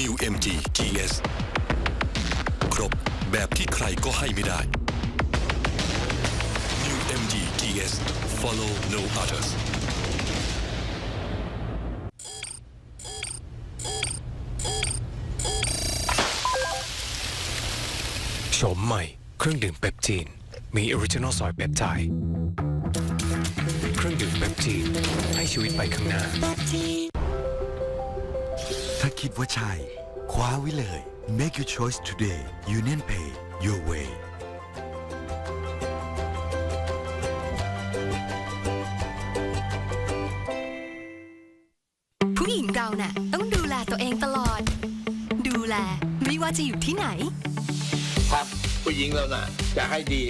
New MG GS ครบแบบที่ใครก็ให้ไม่ได้ New MG GS Follow no others โฉมใหม่ เครื่องดื่มเปปจีน มีออริจินอลซอยเปปไทด์เครื่องดื่มเปปจีน ให้ชีวิตไปข้างหน้าถ้า คิดว่าใช่ คว้าไว้เลย Make your choice today Union Pay your way ผู้หญิงเราน่ะต้องดูแลตัวเองตลอด ดูแลไม่ว่าจะอยู่ที่ไหน ครับผู้หญิงเราน่ะจะให้ดี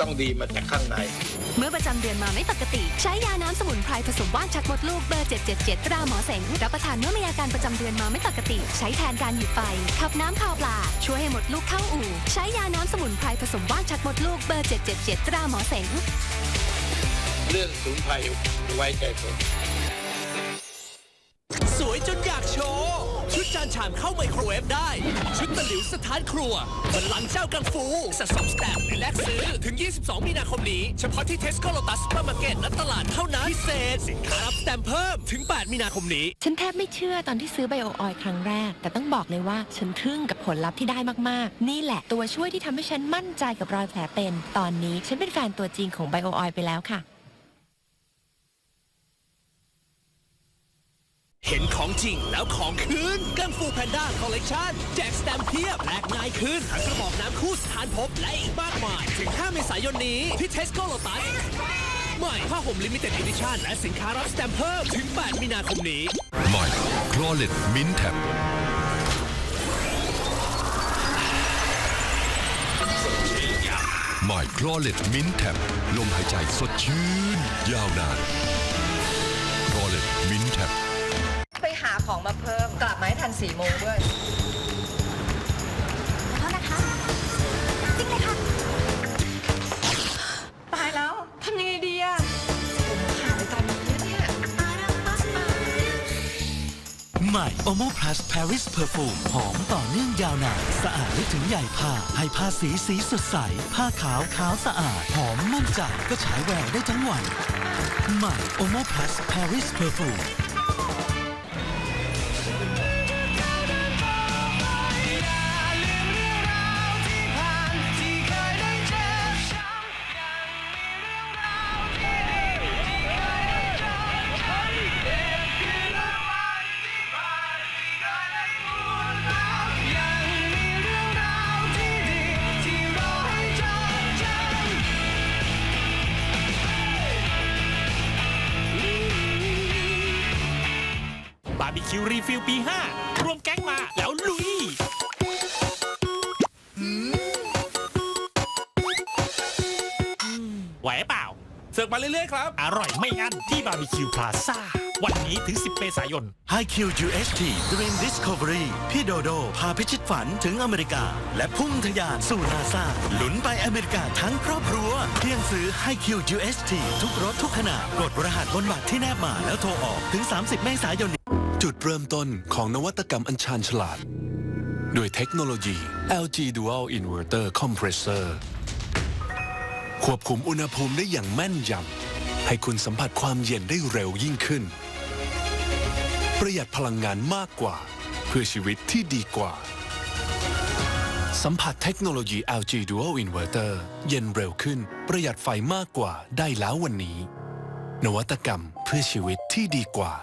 ต้องดีมาจากข้างใน เมื่อประจำเดือนมาไม่ปกติ ใช้ยาน้ำสมุนไพรผสมว่านชักมดลูกเบอร์ 777ตราหมอเสงรับประทานเมื่อมีอาการประจำเดือนมาไม่ปกติ ใช้แทนการหยุดไฟขับน้ำคาวปลา ช่วยให้หมดลูกเข้าอู่ ใช้ยาน้ำสมุนไพรผสมว่านชักมดลูกเบอร์ 777ตราหมอเสงเรื่องสูนไพรไว้ใจผม ชุดจานเข้าไมโครเวฟได้ ชุดตะหลิวสถานครัวบันลังก์เจ้ากังฟูสะสมสแตมป์แลกซื้อ ถึง 22 มีนาคมนี้ เฉพาะที่เทสโก้โลตัสซูเปอร์มาร์เก็ตและตลาดเท่านั้นพิเศษสินค้ารับสแตมเพิ่มถึง 8 มีนาคมนี้ ฉันแทบไม่เชื่อตอนที่ซื้อไบโอออยล์ครั้งแรก แต่ต้องบอกเลยว่าฉันทึ่งกับผลลัพธ์ที่ได้มากๆ นี่แหละตัวช่วยที่ทำให้ฉันมั่นใจกับรอยแผลเป็น ตอนนี้ฉันเป็นแฟนตัวจริงของไบโอออยล์ไปแล้วค่ะ เห็นของจริงแล้วของคืนกังฟูแพนด้าคอลเลกชันแจกสแตมเพียบแลกง่ายขึ้นทั้งกระบอกน้ำคู่สถานภพและอีกมากมาย ถึง 5 เมษายนนี้ ที่เทสโก้โลตัสใหม่ผ้าห่มลิมิเต็ด i ิชั่นและสินค้ารับสแตมเพิ่มถึง 8 มีนาคมนี้ใหม่ c l o r e t Mint Tab ใหม่ c l o r e t Mint Tab ลมหายใจสดชื่น ยาวนาน c l o r e t Mint Tab ไปหา ของมาเพิ่มกลับมาให้ทันสี่โมงด้วยเพราะนะคะจริงเลยค่ะตายแล้วทำยังไงดีอะผมหาไปตอนนี้เนี่ยใหม่ Omo Plus Paris Perfume หอมต่อเนื่องยาวนานสะอาดลึกถึงใหญ่ผ้า ให้ผ้าสีสีสดใส ผ้าขาวขาวสะอาด หอมมั่นใจก็ฉายแววได้ทั้งวัน ใหม่ Omo Plus Paris Perfume ร์บีคิวรีฟิลปี 5 รวมแก๊งมาแล้วลุย ไหวเปล่า เสิร์ฟมาเรื่อยๆครับ อร่อยไม่อั้นที่บาร์บีคิวพลาซ่า วันนี้ถึง 10 เมษายน HiQ UHT Dream Discovery พี่โดโด พาพิชิตฝันถึงอเมริกา และพุ่งทะยานสู่นาซาลุ้นไปอเมริกาทั้งครอบครัว เพียงซื้อ HiQ UHT ทุกรถทุกขนาด กดรหัสบนบัตรที่แนบมาแล้วโทรออกถึง 30 เมษายนนี้ จุดเริ่มต้นของนวัตกรรมอันชาญฉลาด ด้วยเทคโนโลยี LG Dual Inverter Compressor ควบคุมอุณหภูมิได้อย่างแม่นยำ ให้คุณสัมผัสความเย็นได้เร็วยิ่งขึ้น ประหยัดพลังงานมากกว่า เพื่อชีวิตที่ดีกว่า สัมผัสเทคโนโลยี LG Dual Inverter เย็นเร็วขึ้น ประหยัดไฟมากกว่าได้แล้ววันนี้ นวัตกรรมเพื่อชีวิตที่ดีกว่า